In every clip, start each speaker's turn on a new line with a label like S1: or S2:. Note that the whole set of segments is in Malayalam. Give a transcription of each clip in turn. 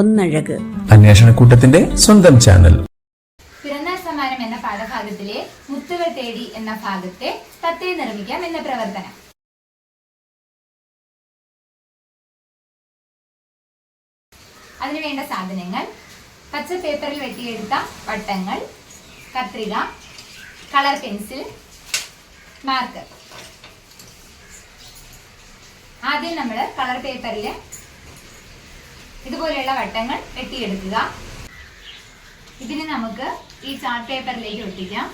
S1: ഒന്നഴക്.
S2: അന്വേഷണക്കൂട്ടത്തിന്റെ സ്വന്തം ചാനൽ.
S3: പിറന്നാൾ സമ്മാനം എന്ന പാഠഭാഗത്തിലെ മുത്തുകൾ തേടി എന്ന ഭാഗത്തെ തത്തയെ നിർമ്മിക്കാം എന്ന പ്രവർത്തനം. അതിനുവേണ്ട സാധനങ്ങൾ പച്ച പേപ്പറിൽ വെട്ടിയെടുത്ത വട്ടങ്ങൾ കത്രിക കളർ പെൻസിൽ മാർക്കർ ആദ്യം നമ്മൾ കളർ പേപ്പറിൽ ഇതുപോലെയുള്ള വട്ടങ്ങൾ വെട്ടിയെടുക്കുക. ഇതിന് നമുക്ക് ഈ ചാർട്ട് പേപ്പറിലേക്ക് ഒട്ടിക്കാം.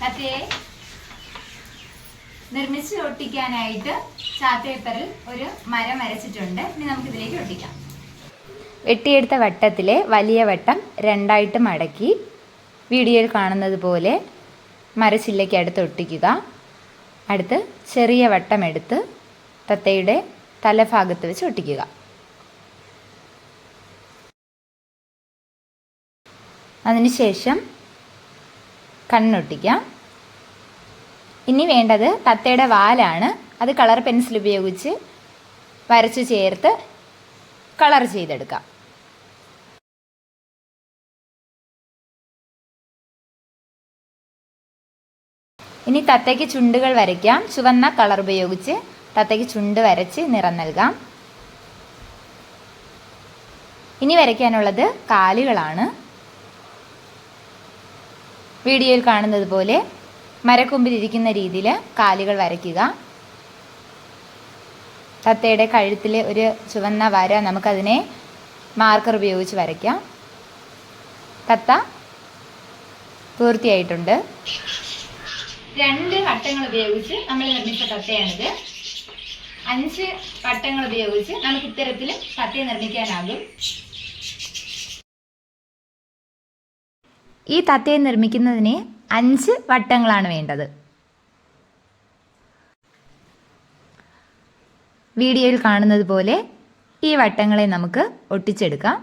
S3: കത്തയെ നിർമ്മിച്ച് ഒട്ടിക്കാനായിട്ട് ചാർട്ട് പേപ്പറിൽ ഒരു മരം വരച്ചിട്ടുണ്ട്. ഇനി നമുക്ക് ഇതിലേക്ക് ഒട്ടിക്കാം. വെട്ടിയെടുത്ത വട്ടത്തിലെ വലിയ വട്ടം രണ്ടായിട്ട് മടക്കി വീഡിയോയിൽ കാണുന്നത് പോലെ മരച്ചില്ലയ്ക്ക് അടുത്ത് ഒട്ടിക്കുക. അടുത്ത് ചെറിയ വട്ടം എടുത്ത് തത്തയുടെ തലഭാഗത്ത് വെച്ച് ഒട്ടിക്കുക. അതിനുശേഷം കണ്ണൊട്ടിക്കാം ഇനി വേണ്ടത് തത്തയുടെ വാലാണ്. അത് കളർ പെൻസിൽ ഉപയോഗിച്ച് വരച്ച് ചേർത്ത് കളർ ചെയ്തെടുക്കാം. ഇനി തത്തയ്ക്ക് ചുണ്ടുകൾ വരയ്ക്കാം. ചുവന്ന കളർ ഉപയോഗിച്ച് തത്തയ്ക്ക് ചുണ്ട് വരച്ച് നിറം നൽകാം. ഇനി വരയ്ക്കാനുള്ളത് കാലുകളാണ്. വീഡിയോയിൽ കാണുന്നത് പോലെ മരക്കൊമ്പിലിരിക്കുന്ന രീതിയിൽ കാലുകൾ വരയ്ക്കുക. തത്തയുടെ കഴുത്തിൽ ഒരു ചുവന്ന വര നമുക്കതിനെ മാർക്കർ ഉപയോഗിച്ച് വരയ്ക്കാം. തത്ത പൂർത്തിയായിട്ടുണ്ട്. രണ്ട് വട്ടങ്ങൾ ഉപയോഗിച്ച് നമ്മൾ നിർമ്മിച്ച തത്തയാണിത്. അഞ്ച് വട്ടങ്ങൾ ഉപയോഗിച്ച് നമുക്ക് ഇത്തരത്തിൽ തത്തയെ നിർമ്മിക്കാനാകും. ഈ തത്തയെ നിർമ്മിക്കുന്നതിന് അഞ്ച് വട്ടങ്ങളാണ് വേണ്ടത്. വീഡിയോയിൽ കാണുന്നത് പോലെ ഈ വട്ടങ്ങളെ നമുക്ക് ഒട്ടിച്ചെടുക്കാം.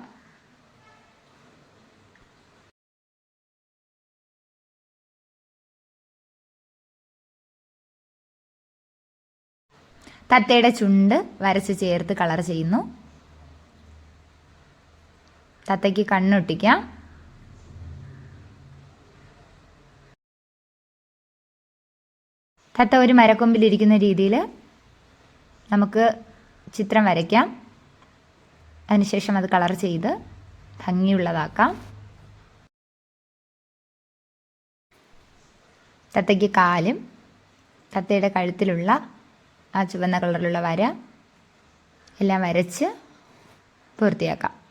S3: തത്തയുടെ ചുണ്ട് വരച്ച് ചേർത്ത് കളർ ചെയ്യുന്നു. തത്തയ്ക്ക് കണ്ണൊട്ടിക്കാം. തത്ത ഒരു മരക്കൊമ്പിലിരിക്കുന്ന രീതിയിൽ നമുക്ക് ചിത്രം വരയ്ക്കാം. അതിനുശേഷം അത് കളർ ചെയ്ത് ഭംഗിയുള്ളതാക്കാം. തത്തയ്ക്ക് കാലും തത്തയുടെ കഴുത്തിലുള്ള ആ ചുവന്ന കളറിലുള്ള വര എല്ലാം വരച്ച് പൂർത്തിയാക്കാം.